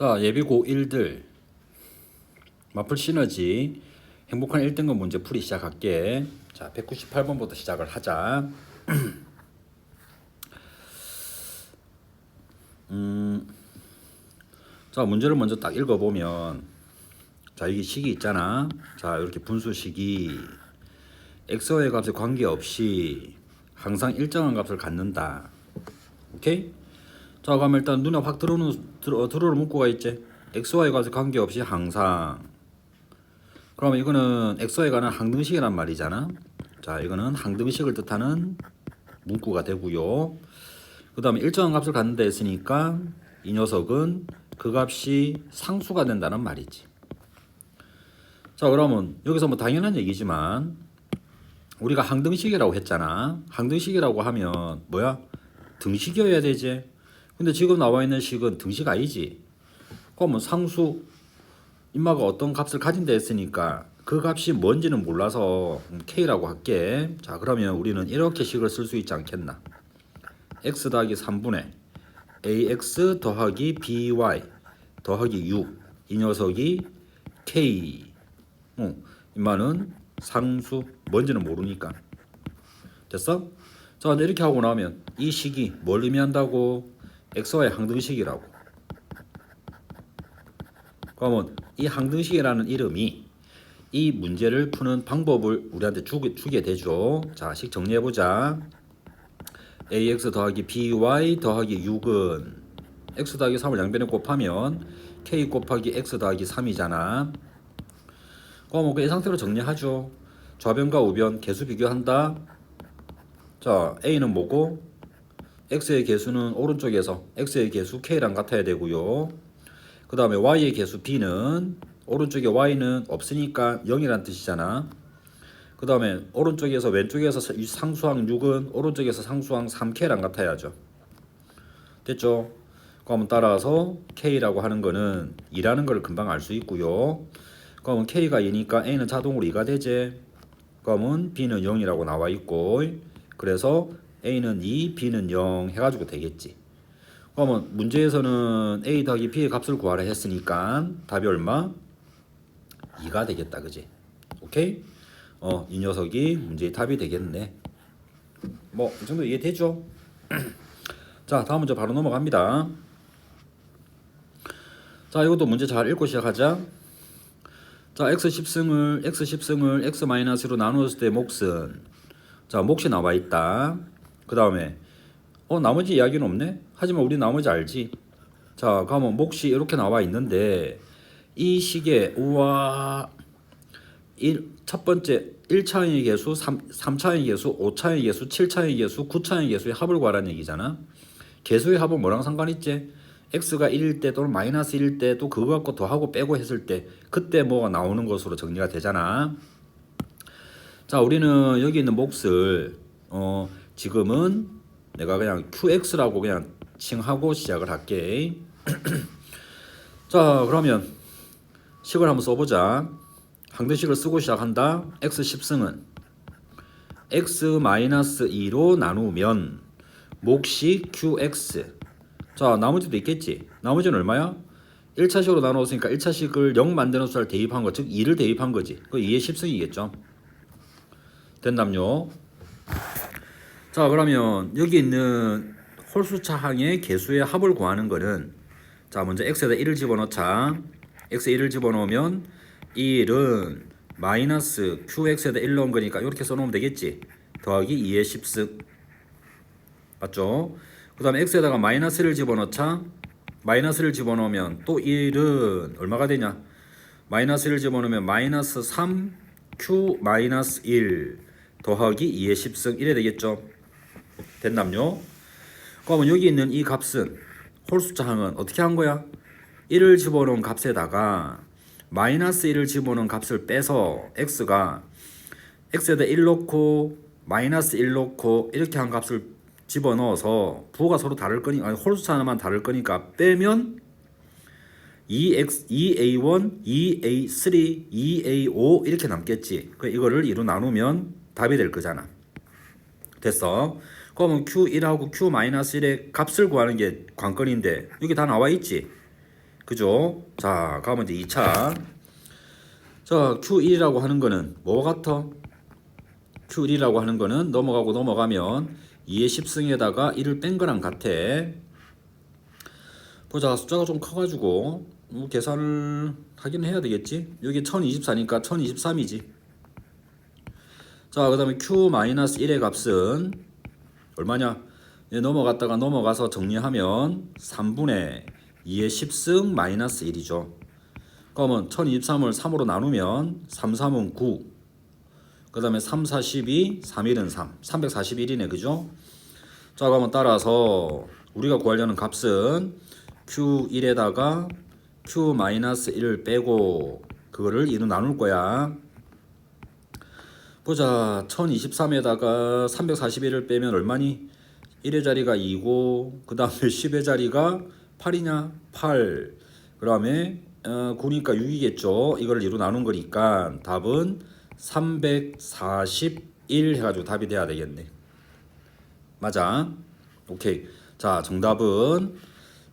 자, 예비고 1들 마플 시너지 행복한 1등급 문제 풀이 시작할게. 자, 198번부터 시작을 하자. 음, 자, 문제를 먼저 딱 읽어보면 자, 여기 식이 있잖아. 자, 이렇게 분수 식이 x의 값에 관계없이 항상 일정한 값을 갖는다. 오케이? 자, 그럼 일단 눈에 확 들어오는 들어 들어오는 문구가 있지. xy 값에 관계없이 항상. 그러면 이거는 xy에 관한 항등식이란 말이잖아. 자, 이거는 항등식을 뜻하는 문구가 되고요. 그 다음에 일정한 값을 갖는다 했으니까 이 녀석은 그 값이 상수가 된다는 말이지. 자, 그러면 여기서 뭐 당연한 얘기지만 우리가 항등식이라고 했잖아. 항등식이라고 하면 뭐야? 등식이어야 되지. 근데 지금 나와 있는 식은 등식 아니지. 그러면 상수 인마가 어떤 값을 가진다 했으니까 그 값이 뭔지는 몰라서 k라고 할게. 자, 그러면 우리는 이렇게 식을 쓸 수 있지 않겠나? x 더하기 3분의 ax 더하기 by 더하기 6. 이 녀석이 k. 어, 인마는 상수 뭔지는 모르니까. 됐어? 자, 이렇게 하고 나면 이 식이 뭘 의미한다고? X와의 항등식이라고. 그러면 이 항등식이라는 이름이 이 문제를 푸는 방법을 우리한테 주게, 주게 되죠. 자, 식 정리해 보자. ax 더하기 by 더하기 6은 x 더하기 3을 양변에 곱하면 k 곱하기 x 더하기 3이잖아. 그럼 뭐이 상태로 정리하죠. 좌변과 우변 개수 비교한다. 자, a는 뭐고? X의 개수는 오른쪽에서 x의 개수 k랑 같아야 되고요. 그 다음에 y의 개수 b는 오른쪽에 y는 없으니까 0이란 뜻이잖아. 그 다음에 오른쪽에서 왼쪽에서 상수항 6은 오른쪽에서 상수항 3k랑 같아야죠. 됐죠? 그러면 따라서 k라고 하는 거는 2라는 걸 금방 알 수 있고요. 그러면 k가 2니까 a는 자동으로 2가 되지. 그러면 b는 0이라고 나와 있고 그래서 a는 2, b는 0 해가지고 되겠지. 그러면 문제에서는 a 더하기 b의 값을 구하라 했으니까 답이 얼마? 2가 되겠다, 그지? 오케이? 어, 이 녀석이 문제의 답이 되겠네. 뭐 이 정도 이해되죠? 자, 다음 문제 바로 넘어갑니다. 자, 이것도 문제 잘 읽고 시작하자. 자, x 10승을 x 10승을 x 마이너스로 나누었을 때 몫은 자, 몫이 나와 있다. 그 다음에 어 나머지 이야기는 없네. 하지만 우리 나머지 알지. 자, 그러면 몫이 이렇게 나와 있는데 이 식에 우와 1, 첫 번째 1차의 개수, 3, 3차의 개수, 5차의 개수, 7차의 개수, 9차의 개수의 합을 구하라는 얘기잖아. 개수의 합은 뭐랑 상관있지? x가 1일 때 또는 마이너스 1일 때 또 그거 갖고 더하고 빼고 했을 때 그때 뭐가 나오는 것으로 정리가 되잖아. 자, 우리는 여기 있는 몫을 어, 지금은 내가 그냥 qx라고 그냥 칭하고 시작을 할게. 자, 그러면 식을 한번 써보자. 항등식을 쓰고 시작한다. x 10승은 x-2로 나누면 몫이 qx. 자, 나머지도 있겠지. 나머지는 얼마야? 1차식으로 나누었으니까 1차식을 0 만드는 숫자를 대입한 거, 즉 2를 대입한 거지. 그 2의 10승이겠죠. 된담요. 자, 그러면 여기 있는 홀수차 항의 개수의 합을 구하는 거는 자, 먼저 x에다 1을 집어넣자. x에 1을 집어넣으면 1은 마이너스 qx에다 1 넣은 거니까 이렇게 써놓으면 되겠지. 더하기 2의 10승. 맞죠? 그 다음에 x에다가 마이너스를 집어넣자. 마이너스를 집어넣으면 또 1은 얼마가 되냐? 마이너스를 집어넣으면 마이너스 3 q 마이너스 1 더하기 2의 10승 이래 되겠죠? 됐남요? 그러면 여기 있는 이 값은 홀수차 항은 어떻게 한 거야? 1을 집어넣은 값에다가 마이너스 1을 집어넣은 값을 빼서 x가 x에다 1 넣고 마이너스 1 넣고 이렇게 한 값을 집어넣어서 부호가 서로 다를 거니까 아니 홀수차 하나만 다를 거니까 빼면 2x, 2a1, 2a3, 2a5 이렇게 남겠지. 그 이거를 2로 나누면 답이 될 거잖아. 됐어. 그러면 q1하고 q-1의 값을 구하는 게 관건인데 여기 다 나와 있지. 그죠? 자, 가면 이제 2차. 자, Q1이라고 하는 거는 뭐 같아? Q1이라고 하는 거는 넘어가고 넘어가면 2의 10승에다가 1을 뺀 거랑 같아. 보자, 숫자가 좀 커가지고 뭐 계산을 하긴 해야 되겠지. 여기 1024니까 1023이지. 자, 그 다음에 Q-1의 값은 얼마냐? 얘 넘어갔다가 넘어가서 정리하면 3분의 2의 10승 마이너스 1이죠. 그러면 1023을 3으로 나누면 3, 3은 9. 그 다음에 3, 4, 12, 3, 1은 3. 341이네, 그죠? 자, 그러면 따라서 우리가 구하려는 값은 Q1에다가 Q-1을 빼고 그거를 2로 나눌 거야. 보자. 1023에다가 341을 빼면 얼마니? 1의 자리가 2고 그 다음에 10의 자리가 8이냐? 8. 그 다음에 어, 9니까 6이겠죠. 이걸 2로 나눈 거니까 답은 341 해가지고 답이 돼야 되겠네. 맞아. 오케이. 자, 정답은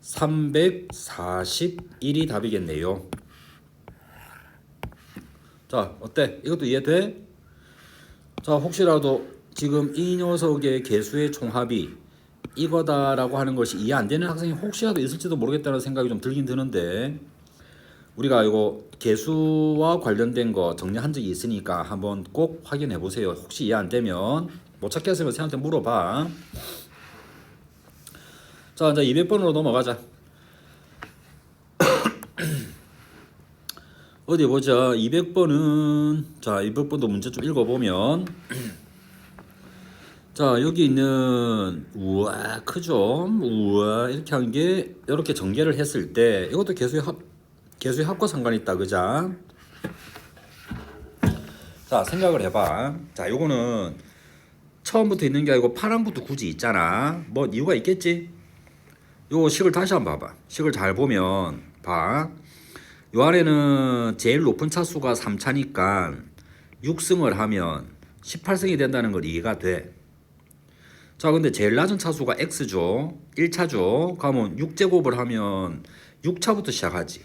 341이 답이겠네요. 자, 어때? 이것도 이해돼? 자, 혹시라도 지금 이 녀석의 개수의 총합이 이거다라고 하는 것이 이해 안 되는 학생이 혹시라도 있을지도 모르겠다는 생각이 좀 들긴 드는데 우리가 이거 개수와 관련된 거 정리한 적이 있으니까 한번 꼭 확인해 보세요. 혹시 이해 안 되면 못 찾겠으면 쌤한테 물어봐. 자, 이제 200번으로 넘어가자. 어디 보자. 200번은 자, 200번도 문제 좀 읽어 보면 자, 여기 있는 우와 크죠? 우와 이렇게 한 게 이렇게 전개를 했을 때 이것도 개수의 합 개수의 합과 상관이 있다. 그자? 자, 생각을 해 봐. 자, 요거는 처음부터 있는 게 아니고 파랑부터 굳이 있잖아. 뭐 이유가 있겠지? 요 식을 다시 한번 봐봐. 식을 잘 보면 봐. 요 아래는 제일 높은 차수가 3차니까 6승을 하면 18승이 된다는 걸 이해가 돼. 자, 근데 제일 낮은 차수가 x죠. 1차죠. 그러면 6제곱을 하면 6차부터 시작하지.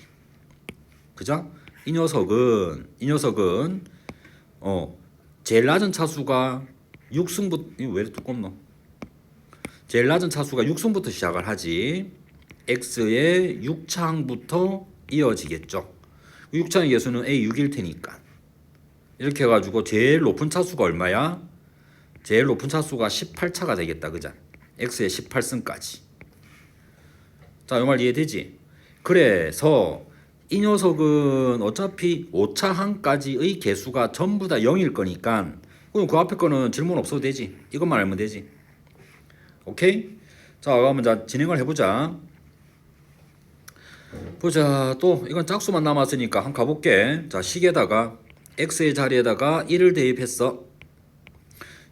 그죠? 이 녀석은 이 녀석은 어 제일 낮은 차수가 6승부터 이거 왜 이렇게 두껍노? 제일 낮은 차수가 6승부터 시작을 하지. x의 6차항부터 이어지겠죠. 6차항의 개수는 a 6일 테니까. 이렇게 해가지고 제일 높은 차수가 얼마야? 제일 높은 차수가 18차가 되겠다. 그자? x의 18승까지. 자, 이 말 이해되지? 그래서 이 녀석은 어차피 5차 항까지의 개수가 전부 다 0일 거니까 그럼 그 앞에 거는 질문 없어도 되지. 이것만 알면 되지. 오케이? 자, 그러면 자 진행을 해보자. 보자. 또 이건 짝수만 남았으니까 한번 가볼게. 자, 식에다가 x의 자리에다가 1을 대입했어.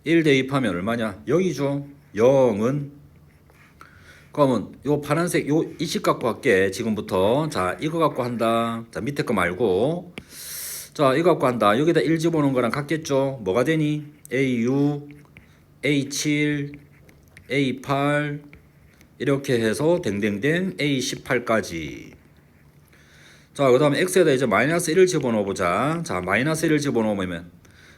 1 대입하면 얼마냐? 0이죠. 0은 그러면 요 파란색 요 이식 갖고 할게 지금부터 자 이거 갖고 한다 자 밑에 거 말고 자 이거 갖고 한다 여기다 1 집어넣은 거랑 같겠죠 뭐가 되니 A6 A7 A8 이렇게 해서 댕댕댕 A18까지. 자 그 다음에 x에다 이제 마이너스 1을 집어넣어 보자. 자 마이너스 1을 집어넣으면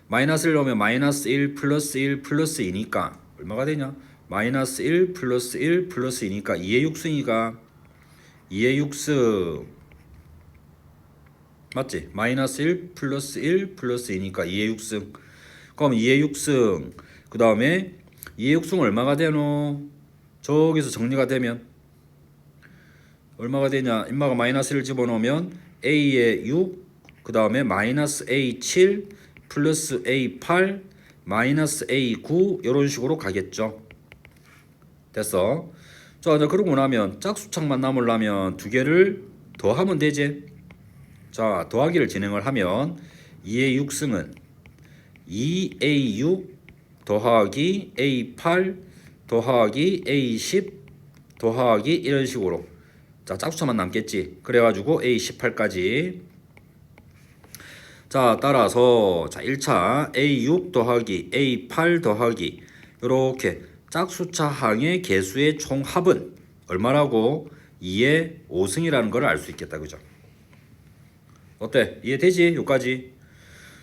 마이너스 1 넣으면 마이너스 1 플러스 1 플러스 2니까 얼마가 되냐? 마이너스 1 플러스 1 플러스 2니까 2의 6승이가 2의 6승 맞지? 마이너스 1 플러스 1 플러스 2니까 2의 6승 그럼 2의 6승 그 다음에 2의 6승 얼마가 되노? 저기서 정리가 되면 얼마가 되냐? 인마가 마이너스 1 집어넣으면 A의 6, 그 다음에 마이너스 A7 플러스 A8 마이너스 A9 이런 식으로 가겠죠. 됐어. 자, 이제 그러고 나면 짝수창만 남으려면 두 개를 더하면 되지. 자, 더하기를 진행을 하면 2의 6승은 2A6 더하기 A8 더하기 A10 더하기 이런 식으로 자, 짝수차만 남겠지. 그래가지고 A18까지 자, 따라서 자, 1차 A6 더하기 A8 더하기 이렇게 짝수차 항의 개수의 총합은 얼마라고? 2의 5승이라는 걸 알 수 있겠다. 그죠? 어때? 이해되지? 여기까지.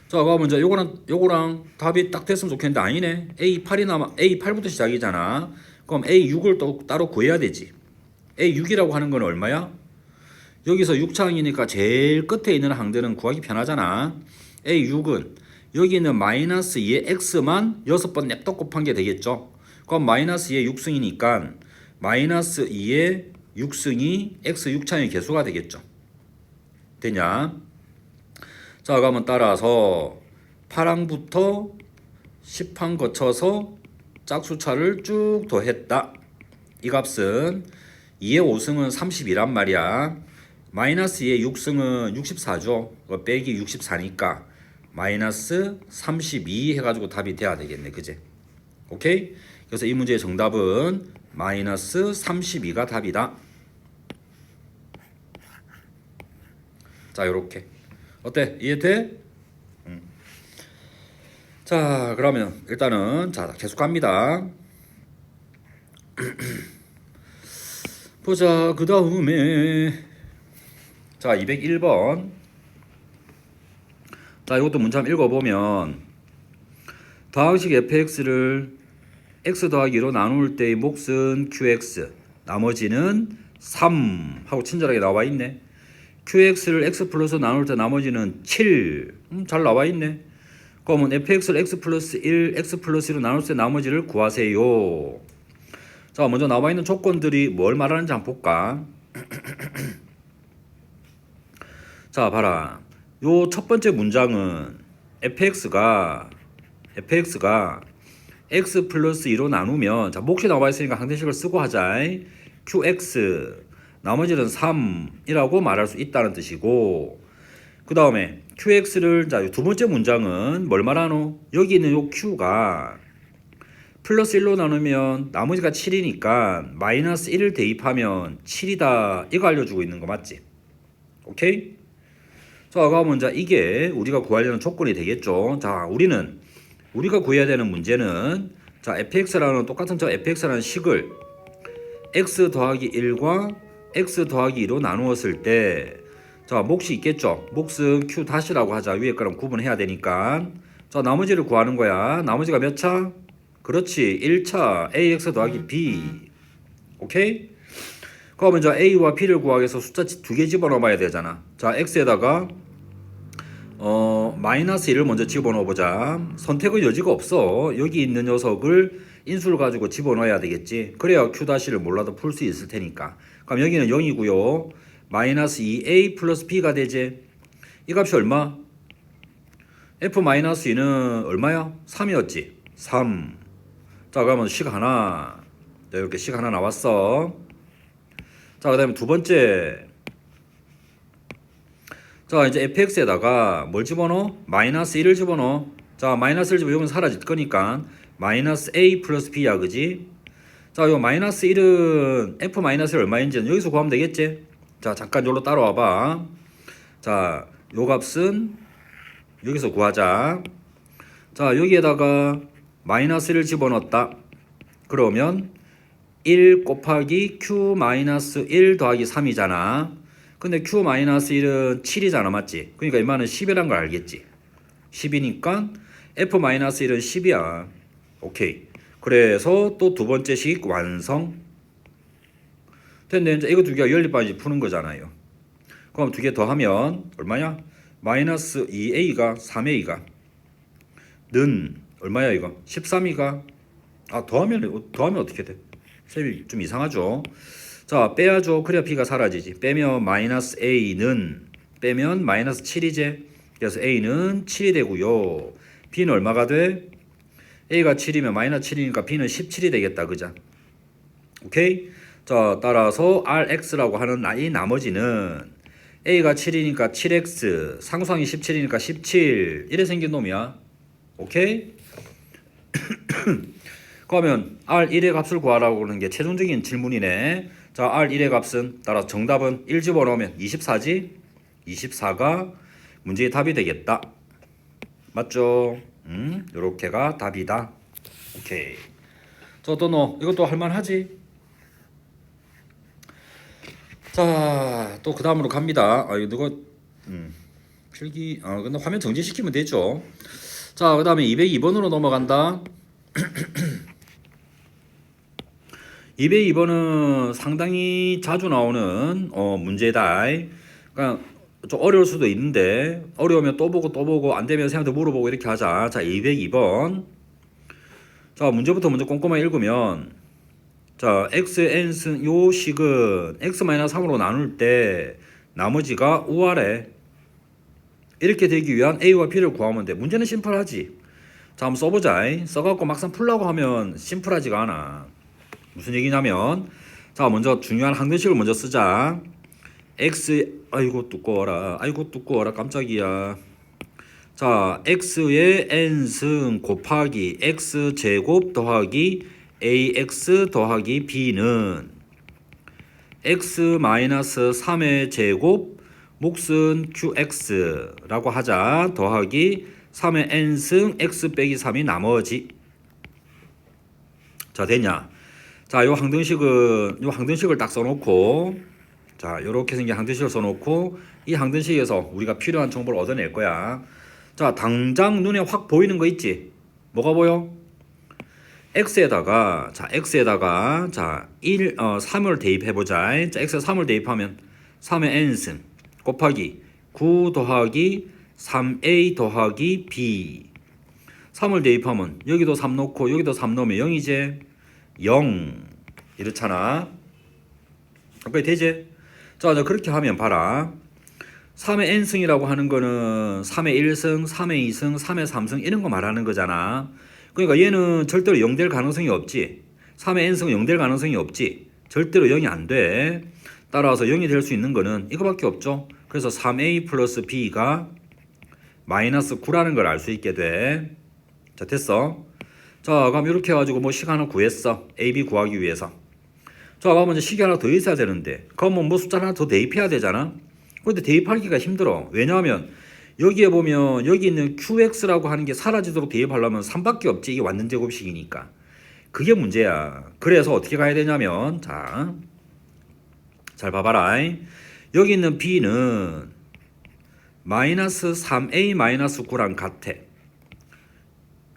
자, 그럼 먼저 요거랑 요거랑 답이 딱 됐으면 좋겠는데 아니네. A8이 남아 A8부터 시작이잖아. 그럼 A6을 또 따로 구해야 되지. A6이라고 하는 건 얼마야? 여기서 6창이니까 제일 끝에 있는 항들은 구하기 편하잖아. A6은 여기 있는 마이너스 2의 x만 6번 냅다 곱한 게 되겠죠. 그럼 마이너스 2의 6승이니까 마이너스 2의 6승이 x 6창의 개수가 되겠죠. 되냐? 자, 그러면 따라서 8항부터 10항 거쳐서 짝수차를 쭉 더했다. 이 값은 2의 5승은 31란 말이야. 마이너스 2의 6승은 64죠. 그 빼기 64니까 마이너스 32 해가지고 답이 돼야 되겠네. 그제? 오케이? 그래서 이 문제의 정답은 마이너스 32가 답이다. 자, 요렇게. 어때? 이해돼? 음. 자, 그러면 일단은 자, 계속 갑니다. 보자. 그다음에 자, 201번. 자, 이것도 한번 읽어 보면 더하식 fx를 x 더하기로 나눌 때의 몫은 qx, 나머지는 3 하고 친절하게 나와 있네. Qx를 x 플러스 나눌 때 나머지는 7. 음, 잘 나와 있네. 그러면 fx를 x 플러스 1, x 플러스 1로 나눌 때 나머지를 구하세요. 자, 먼저 나와 있는 조건들이 뭘 말하는지 한번 볼까? 자, 봐라. 요 첫 번째 문장은 fx가 fx가 x 플러스 2로 나누면 자, 몫이 나와 있으니까 항대식을 쓰고 하자. qx 나머지는 3이라고 말할 수 있다는 뜻이고 그 다음에 qx를 자 두 번째 문장은 뭘 말하노? 여기 있는 요 q가 플러스 1로 나누면 나머지가 7이니까 마이너스 1을 대입하면 7이다 이거 알려주고 있는 거 맞지? 오케이? 자 그러면 자 이게 우리가 구하려는 조건이 되겠죠 자 우리는 우리가 구해야 되는 문제는 자 fx라는 똑같은 저 fx라는 식을 x 더하기 1과 x 더하기 2로 나누었을 때 자, 몫이 있겠죠. 몫은 q 다시라고 하자. 위에 거랑 구분해야 되니까. 자, 나머지를 구하는 거야. 나머지가 몇 차? 그렇지. 1차 ax 더하기 b. 오케이? 그러면 자, a와 b를 구하기 위해서 숫자 두 개 집어넣어 봐야 되잖아. 자, x에다가 어, 마이너스 1을 먼저 집어넣어 보자. 선택의 여지가 없어. 여기 있는 녀석을 인수를 가지고 집어넣어야 되겠지. 그래야 q-를 몰라도 풀 수 있을 테니까. 그럼 여기는 0이고요. 마이너스 2a 플러스 b가 되지. 이 값이 얼마? f 마이너스 2는 얼마야? 3이었지. 3. 자, 그러면 식 하나. 자, 이렇게 식 하나 나왔어. 자, 그 다음에 두 번째. 자, 이제 fx에다가 뭘 집어넣어? 마이너스 1을 집어넣어. 자, 마이너스 1 집어넣으면 사라질 거니까 마이너스 a 플러스 b야, 그지? 자, 요 마이너스 1은 f 마이너스 1 얼마인지는 여기서 구하면 되겠지? 자, 잠깐 여기로 따라와 봐. 자, 요 값은 여기서 구하자. 자, 여기에다가 마이너스 1을 집어넣었다. 그러면 1 곱하기 q 마이너스 1 더하기 3이잖아. 근데 q 마이너스 1은 7이잖아, 맞지? 그러니까 이만은 10이란 걸 알겠지? 10이니까 f 마이너스 1은 10이야. 오케이. 그래서 또 두 번째 식 완성. 됐네. 이제 이거 두 개가 연립반지 푸는 거잖아요. 그럼 두 개 더 하면 얼마냐? 마이너스 2a가 3a가 는 얼마야 이거? 13이가 아 더하면 더하면 어떻게 돼? 셈이 좀 이상하죠. 자 빼야죠. 그래야 b가 사라지지. 빼면 마이너스 a는 빼면 마이너스 7이제. 그래서 a는 7이 되고요. b는 얼마가 돼? A가 7이면 마이너스 7이니까 b는 17이 되겠다. 그죠? 오케이? 자, 따라서 rx라고 하는 이 나머지는 a가 7이니까 7x, 상수항이 17이니까 17 이래 생긴 놈이야. 오케이? 그러면 r1의 값을 구하라고 하는 게 최종적인 질문이네. 자, r1의 값은 따라 정답은 1 집어넣으면 24지? 24가 문제의 답이 되겠다. 맞죠? 음, 요렇게가 답이다. 오케이. 저또너 이것도 할만하지? 자, 또 그 다음으로 갑니다. 아, 이거 누가, 음, 필기, 아, 근데 화면 정지시키면 되죠. 자, 그 다음에 202번으로 넘어간다. 202번은 상당히 자주 나오는 어, 문제다. 그러니까 좀 어려울 수도 있는데 어려우면 또 보고 또 보고 안 되면 선생님한테 물어보고 이렇게 하자. 자, 202번. 자, 문제부터 먼저 꼼꼼하게 읽으면 자, x, n승 요 식은 x-3으로 나눌 때 나머지가 우아래 이렇게 되기 위한 a와 b를 구하면 돼. 문제는 심플하지. 자, 한번 써보자. 써갖고 막상 풀라고 하면 심플하지가 않아. 무슨 얘기냐면 자, 먼저 중요한 항등식을 먼저 쓰자. X 아이고 두꺼워라. 아이고 두꺼워라. 깜짝이야. 자, x의 n승 곱하기 x 제곱 더하기 ax 더하기 b는 x 마이너스 3의 제곱 몫은 qx라고 하자 더하기 3의 n승 x 빼기 3이 나머지 자 됐냐 자 요 항등식은 요 항등식을 딱 써놓고 자 요렇게 생긴 항등식을 써놓고 이 항등식에서 우리가 필요한 정보를 얻어낼 거야 자 당장 눈에 확 보이는 거 있지 뭐가 보여 x에다가 자 x에다가 자 1 어, 3을 대입해 보자. 자 x에 3을 대입하면 3의 n승 곱하기 9 더하기 3a 더하기 b 3을 대입하면 여기도 3 넣고 여기도 3 넣으면 0이제 0 이렇잖아. 오케이 되지? 자, 자 그렇게 하면 봐라. 3의 n승이라고 하는 거는 3의 1승, 3의 2승, 3의 3승 이런 거 말하는 거잖아. 그러니까 얘는 절대로 0될 가능성이 없지. 3의 n승은 0될 가능성이 없지. 절대로 0이 안 돼. 따라서 0이 될 수 있는 거는 이거밖에 없죠. 그래서 3a 플러스 b가 마이너스 9라는 걸 알 수 있게 돼. 자, 됐어. 자, 그럼 이렇게 해가지고 뭐식 하나 구했어. a, b 구하기 위해서. 자, 그러면 이제 식이 하나 더 있어야 되는데. 그러면 뭐 숫자 하나 더 대입해야 되잖아. 근데 대입하기가 힘들어. 왜냐하면 여기에 보면 여기 있는 qx라고 하는 게 사라지도록 대입하려면 3밖에 없지. 이게 완전 제곱식이니까. 그게 문제야. 그래서 어떻게 가야 되냐면 자. 잘 봐봐라. 여기 있는 b는 마이너스 3a 마이너스 9랑 같아.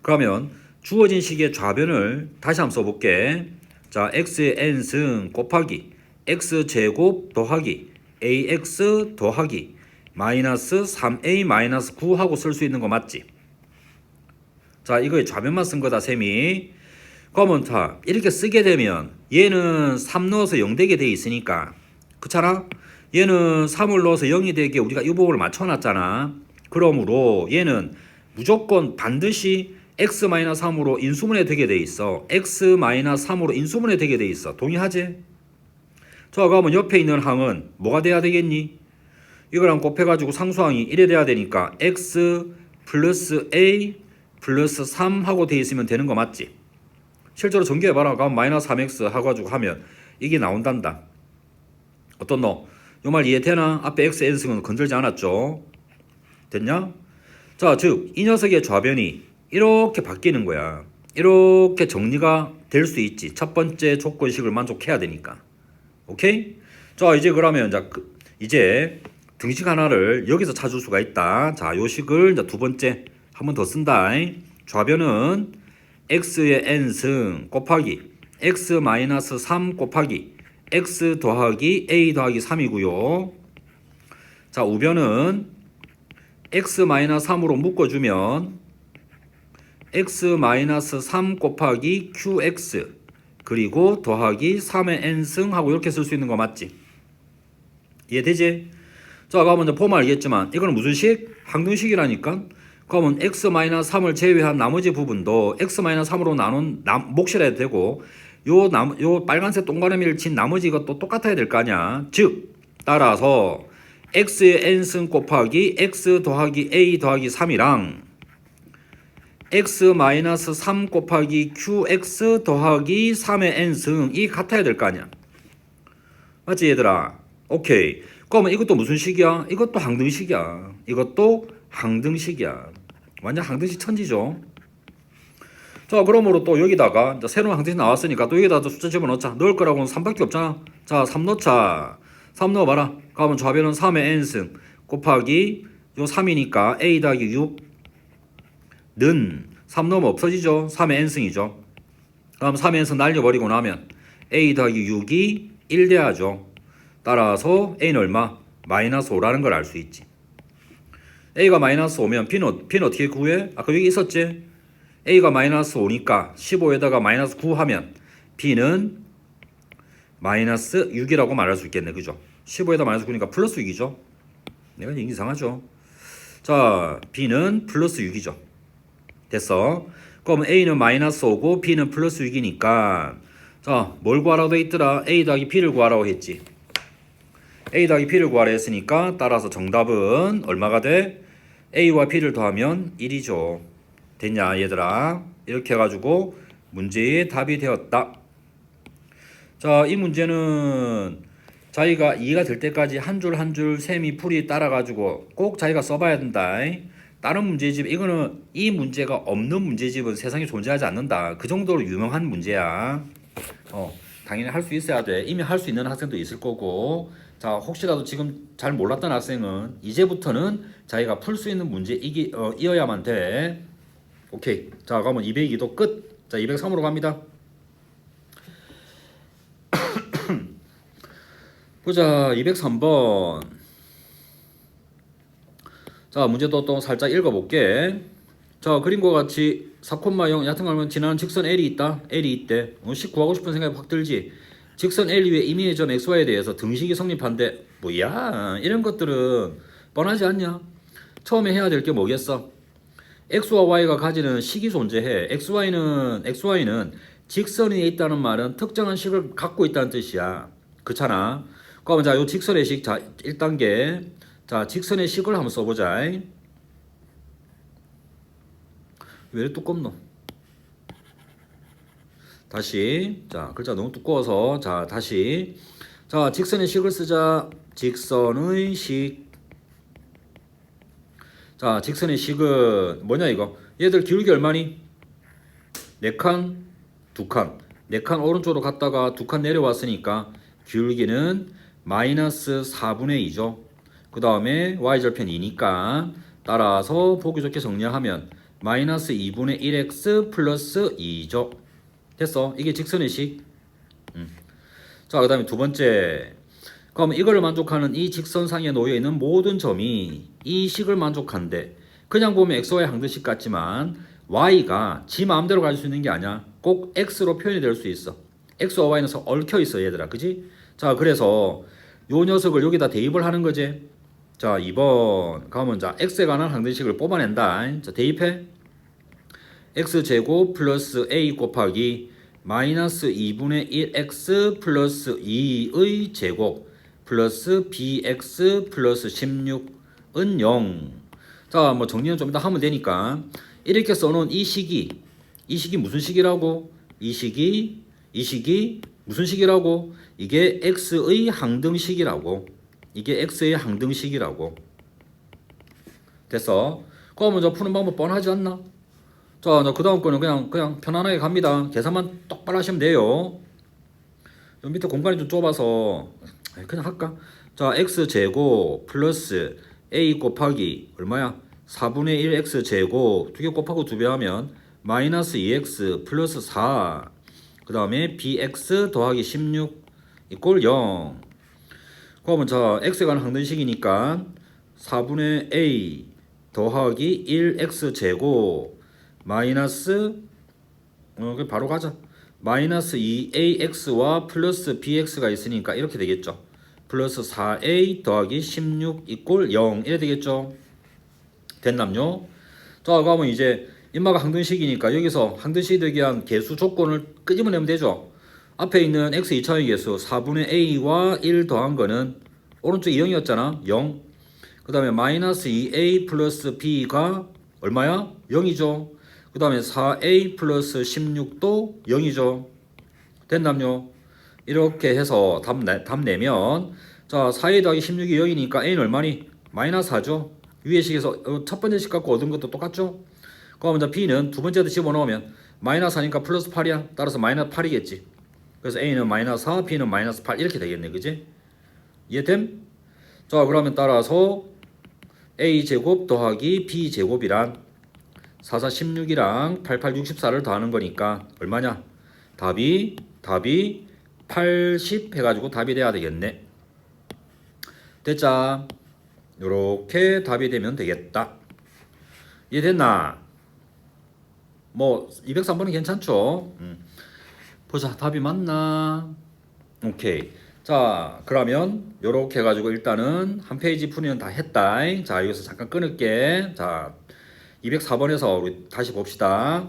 그러면 주어진 식의 좌변을 다시 한번 써볼게. 자, x의 n승 곱하기 x 제곱 더하기 ax 더하기 마이너스 3a 마이너스 9 하고 쓸 수 있는 거 맞지? 자, 이거의 좌변만 쓴 거다, 셈이. 그러면 자, 이렇게 쓰게 되면 얘는 3 넣어서 0 되게 돼 있으니까. 그렇잖아? 얘는 3을 넣어서 0이 되게 우리가 이 부분을 맞춰놨잖아. 그러므로 얘는 무조건 반드시 x-3으로 인수분해 되게 돼 있어. x-3으로 인수분해 되게 돼 있어. 동의하지? 자, 그러면 옆에 있는 항은 뭐가 돼야 되겠니? 이거랑 곱해가지고 상수항이 1에 돼야 되니까 x 플러스 a 플러스 3 하고 돼 있으면 되는 거 맞지? 실제로 전개해봐라. 그럼 마이너스 3x 하고가지고 하면 이게 나온단다. 어떤 너? 요 말 이해되나? 앞에 x, n승은 건들지 않았죠? 됐냐? 자, 즉, 이 녀석의 좌변이 이렇게 바뀌는 거야. 이렇게 정리가 될 수 있지. 첫 번째 조건식을 만족해야 되니까. 오케이? 자, 이제 그러면 자, 그, 이제 등식 하나를 여기서 찾을 수가 있다. 자, 요 식을 이제 두 번째 한 번 더 쓴다. 좌변은 x의 n승 곱하기 x 마이너스 3 곱하기 x 더하기 a 더하기 3이고요. 자, 우변은 x 마이너스 3으로 묶어주면 x 마이너스 3 곱하기 qx 그리고 더하기 3의 n승 하고 이렇게 쓸 수 있는 거 맞지? 이해되지? 자, 그러면 먼저 보면 알겠지만 이거는 무슨 식? 항등식이라니까. 그러면 x-3을 제외한 나머지 부분도 x-3으로 나눈 남, 몫이라 되고 요, 남, 요 빨간색 동그라미를 친 나머지 이것도 똑같아야 될 거 아니야. 즉 따라서 x의 n승 곱하기 x 더하기 a 더하기 3이랑 x-3 곱하기 qx 더하기 3의 n승이 같아야 될 거 아니야. 맞지 얘들아? 오케이. 그러면 이것도 무슨 식이야? 이것도 항등식이야. 이것도 항등식이야. 완전 항등식 천지죠. 자, 그러므로 또 여기다가 새로운 항등식 나왔으니까 또 여기다 숫자 집어넣자. 넣을 거라고는 3밖에 없잖아. 자, 3 넣자. 3 넣어봐라. 그러면 좌변은 3의 n승 곱하기 요 3이니까 a 더하기 6 는3 넣으면 없어지죠. 3의 n승이죠. 그럼 3의 n승 날려버리고 나면 a 더하기 6이 1 돼야죠. 따라서 a는 얼마? 마이너스 5라는 걸 알 수 있지. a가 마이너스 5면 b는, b는 어떻게 구해? 아까 여기 있었지? a가 마이너스 5니까 15에다가 마이너스 9 하면 b는 마이너스 6이라고 말할 수 있겠네. 그죠? 15에다 마이너스 9니까 플러스 6이죠. 내가 이상하죠. 자, b는 플러스 6이죠. 됐어. 그럼 a는 마이너스 5고 b는 플러스 6이니까 자, 뭘 구하라고 돼 있더라? a 더하기 b를 구하라고 했지. a 더하기 b를 구하라 했으니까 따라서 정답은 얼마가 돼? a와 b를 더하면 1이죠. 됐냐, 얘들아? 이렇게 해가지고 문제의 답이 되었다. 자, 이 문제는 자기가 이해가 될 때까지 한 줄 한 줄 셈이 풀이 따라가지고 꼭 자기가 써봐야 된다. 다른 문제집 이거는 이 문제가 없는 문제집은 세상에 존재하지 않는다. 그 정도로 유명한 문제야. 어, 당연히 할 수 있어야 돼. 이미 할 수 있는 학생도 있을 거고. 자, 혹시라도 지금 잘 몰랐던 학생은 이제부터는 자기가 풀 수 있는 문제 이기 어, 이어야만 돼. 오케이. 자, 그러면 202도 끝. 자, 203으로 갑니다. 보자 203번 자 문제도 또 살짝 읽어볼게. 자 그림과 같이 4콤마0 얕은 걸 하면 지나는 직선 L이 있다. L이 있대. 어, 식 구하고 싶은 생각이 확 들지. 직선 L 위에 점 XY에 대해서 등식이 성립한데 뭐야 이런 것들은 뻔하지 않냐? 처음에 해야 될 게 뭐겠어? X와 Y가 가지는 식이 존재해. XY는 XY는 직선 위에 있다는 말은 특정한 식을 갖고 있다는 뜻이야. 그렇잖아. 그러면 자, 요 직선의 식, 자, 1단계. 자, 직선의 식을 한번 써보자. 왜 두껍노? 다시. 자, 글자 너무 두꺼워서. 자, 다시. 자, 직선의 식을 쓰자. 직선의 식. 자, 직선의 식은 뭐냐, 이거? 얘들 기울기 얼마니? 4칸, 2칸. 4칸 오른쪽으로 갔다가 2칸 내려왔으니까 기울기는 마이너스 4분의 2죠. 그 다음에 y절편 2니까 따라서 보기 좋게 정리하면 마이너스 2분의 1x 플러스 2죠. 됐어. 이게 직선의 식. 음. 자, 그 다음에 두 번째. 그럼 이걸 만족하는 이 직선상에 놓여 있는 모든 점이 이 식을 만족한데 그냥 보면 xy 항등식 같지만 y가 지 마음대로 갈수 있는 게 아니야. 꼭 x로 표현이 될 수 있어. x와 y는 얽혀 있어 얘들아. 그지? 자, 그래서 요 녀석을 여기다 대입을 하는 거지. 자, 2번 가면 자, x에 관한 항등식을 뽑아낸다. 자, 대입해. x제곱 플러스 a 곱하기 마이너스 2분의 1x 플러스 2의 제곱 플러스 bx 플러스 16은 0. 자, 뭐 정리는 좀 이따 하면 되니까 이렇게 써놓은 이 식이 이 식이 무슨 식이라고? 이 식이 이 식이 무슨 식이라고? 이게 x의 항등식이라고. 이게 x의 항등식이라고. 됐어. 그럼 먼저 푸는 방법 뻔하지 않나? 자, 그 다음 거는 그냥 그냥 편안하게 갑니다. 계산만 똑바로 하시면 돼요. 여기 밑에 공간이 좀 좁아서 그냥 할까? 자, x 제곱 플러스 a 곱하기 얼마야? 4분의 1 x 제곱 두 개 곱하고 두 배 하면 마이너스 2x 플러스 4. 그 다음에 bx 더하기 16 이꼴 0. 그러면 자 x에 관한 항등식이니까 4분의 a 더하기 1x 제곱 마이너스 어, 그 바로 가자. 마이너스 2ax와 플러스 bx가 있으니까 이렇게 되겠죠. 플러스 4a 더하기 16 이꼴 0 이래 되겠죠. 됐남요? 자 그러면 이제 인마가 항등식이니까 여기서 항등식이 되기 위한 개수 조건을 끄집어내면 되죠. 앞에 있는 x 2차의 개수 4분의 a와 1 더한 거는 오른쪽이 0이었잖아. 0. 그 다음에 마이너스 2a 플러스 b가 얼마야? 0이죠. 그 다음에 4a 플러스 16도 0이죠. 됐남요? 이렇게 해서 답, 내, 답 내면 자 4a 더하기 16이 0이니까 a는 얼마니? 마이너스 4죠. 위에 식에서 어, 첫 번째 식 갖고 얻은 것도 똑같죠? 그럼 이제 b는 두 번째도 집어넣으면 마이너스 4니까 플러스 8이야. 따라서 마이너스 8이겠지. 그래서 a는 마이너스 4, b는 마이너스 8 이렇게 되겠네. 그지? 이해됨? 자 그러면 따라서 a 제곱 더하기 b 제곱이란 44 16이랑 88 64를 더하는 거니까 얼마냐? 답이 답이 80 해가지고 답이 돼야 되겠네. 됐자. 요렇게 답이 되면 되겠다. 이해됐나? 뭐 203번은 괜찮죠? 음. 보자 답이 맞나? 오케이. 자 그러면 요렇게 해가지고 일단은 한 페이지 풀이는 다 했다. 자 여기서 잠깐 끊을게. 자 204번에서 우리 다시 봅시다.